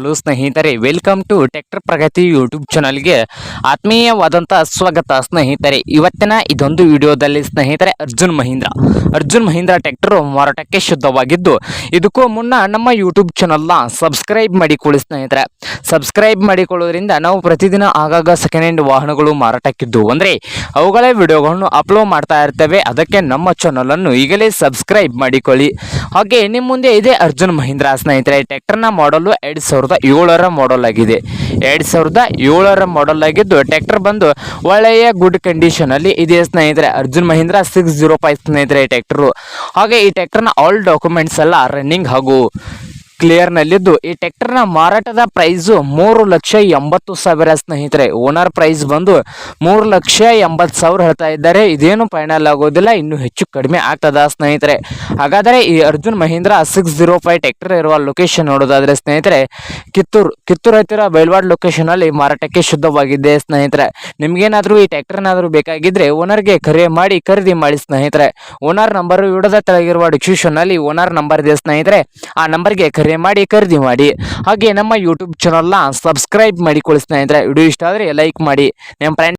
Hello ಸ್ನೇಹಿತರೆ welcome to tractor Pragati YouTube ಚಾನಲ್ಗೆ ಆತ್ಮೀಯವಾದಂಥ ಸ್ವಾಗತ ಸ್ನೇಹಿತರೆ. ಇವತ್ತಿನ ಇದೊಂದು ವಿಡಿಯೋದಲ್ಲಿ ಸ್ನೇಹಿತರೆ ಅರ್ಜುನ್ ಮಹೀಂದ್ರ. ಅರ್ಜುನ್ ಮಹೀಂದ್ರ ಟ್ರ್ಯಾಕ್ಟರ್ ಮಾರಾಟಕ್ಕೆ ಶುದ್ಧವಾಗಿದ್ದು, ಇದಕ್ಕೂ ಮುನ್ನ ನಮ್ಮ ಯೂಟ್ಯೂಬ್ ಚಾನಲ್ನ ಸಬ್ಸ್ಕ್ರೈಬ್ ಮಾಡಿಕೊಳ್ಳಿ ಸ್ನೇಹಿತರೆ. ಸಬ್ಸ್ಕ್ರೈಬ್ ಮಾಡಿಕೊಳ್ಳೋದ್ರಿಂದ ನಾವು ಪ್ರತಿದಿನ ಆಗಾಗ ಸೆಕೆಂಡ್ ಹ್ಯಾಂಡ್ ವಾಹನಗಳು ಮಾರಾಟಕ್ಕಿದ್ದು. ಅಂದರೆ, ಅವುಗಳೇ ವಿಡಿಯೋಗಳನ್ನು ಅಪ್ಲೋಡ್ ಮಾಡ್ತಾ ಇರ್ತೇವೆ. ಅದಕ್ಕೆ ನಮ್ಮ ಚಾನಲನ್ನು ಈಗಲೇ ಸಬ್ಸ್ಕ್ರೈಬ್ ಮಾಡಿಕೊಳ್ಳಿ. ಹಾಗೆ ನಿಮ್ಮ ಮುಂದೆ ಇದೆ ಅರ್ಜುನ್ ಮಹೀಂದ್ರ ಸ್ನೇಹಿತರೆ. ಟ್ಯಾಕ್ಟರ್ನ ಮಾಡಲು ಎರಡು ಏಳರ ಮಾಡಲ್ ಆಗಿದೆ. ಎರಡು ಸಾವಿರದ ಏಳರ ಮಾಡಲ್ ಆಗಿದ್ದು ಟ್ರ್ಯಾಕ್ಟರ್ ಬಂದು ಒಳ್ಳೆಯ ಗುಡ್ ಕಂಡೀಷನಲ್ಲಿ ಇದೆ ಸ್ನೇಹಿತರೆ. Arjun Mahindra six zero five ಸ್ನೇಹಿತರೆ ಈ ಹಾಗೆ ಈ ಟ್ರ್ಯಾಕ್ಟರ್ನ ಆಲ್ ಡಾಕ್ಯುಮೆಂಟ್ಸ್ ಎಲ್ಲ ರನ್ನಿಂಗ್ ಹಾಗೂ ಕ್ಲಿಯರ್ನಲ್ಲಿದ್ದು ಈ ಟ್ರ್ಯಾಕ್ಟರ್ನ ಮಾರಾಟದ ಪ್ರೈಸ್ ಮೂರು ಲಕ್ಷ ಎಂಬತ್ತು ಸಾವಿರ ಸ್ನೇಹಿತರೆ. ಓನರ್ ಪ್ರೈಸ್ ಬಂದು ಮೂರು ಲಕ್ಷ ಎಂಬತ್ತು ಸಾವಿರ ಹೇಳ್ತಾ ಇದ್ದಾರೆ. ಇದೇನು ಫೈನಲ್ ಆಗೋದಿಲ್ಲ, ಇನ್ನೂ ಹೆಚ್ಚು ಕಡಿಮೆ ಆಗ್ತದ ಸ್ನೇಹಿತರೆ. ಹಾಗಾದರೆ ಈ Arjun Mahindra six zero five tractor ಇರುವ ಲೊಕೇಶನ್ ನೋಡೋದಾದ್ರೆ ಸ್ನೇಹಿತರೆ, ಕಿತ್ತೂರು ಕಿತ್ತೂರು ಹತ್ತಿರ ಬೈಲ್ವಾಡ್ ಲೊಕೇಶನಲ್ಲಿ ಮಾರಾಟಕ್ಕೆ ಶುದ್ಧವಾಗಿದೆ ಸ್ನೇಹಿತರೆ. ನಿಮ್ಗೇನಾದ್ರೂ ಈ ಟ್ಯಾಕ್ಟರ್ನಾದ್ರೂ ಬೇಕಾಗಿದ್ರೆ ಓನರ್ ಓನರ್ಗೆ ಕರೆ ಮಾಡಿ, ಖರೀದಿ ಮಾಡಿ ಸ್ನೇಹಿತರೆ. ಓನರ್ ನಂಬರ್ ವಿಡದ ಡಿಸ್ಕ್ರಿಪ್ಷನ್ ಅಲ್ಲಿ ಓನರ್ ನಂಬರ್ ಇದೆ ಸ್ನೇಹಿತರೆ. ಆ ನಂಬರ್ಗೆ ಕರೆ ಮಾಡಿ, ಖರೀದಿ ಮಾಡಿ. ಹಾಗೆ ನಮ್ಮ ಯೂಟ್ಯೂಬ್ ಚಾನಲ್ನ ಸಬ್ಸ್ಕ್ರೈಬ್ ಮಾಡಿ ಮಾಡಿಕೊಳ್ಳಿ ಸ್ನೇಹಿತರೆ. ವಿಡಿಯೋ ಇಷ್ಟ ಆದರೆ ಲೈಕ್ ಮಾಡಿ. ನಿಮ್ಮ ಫ್ರೆಂಡ್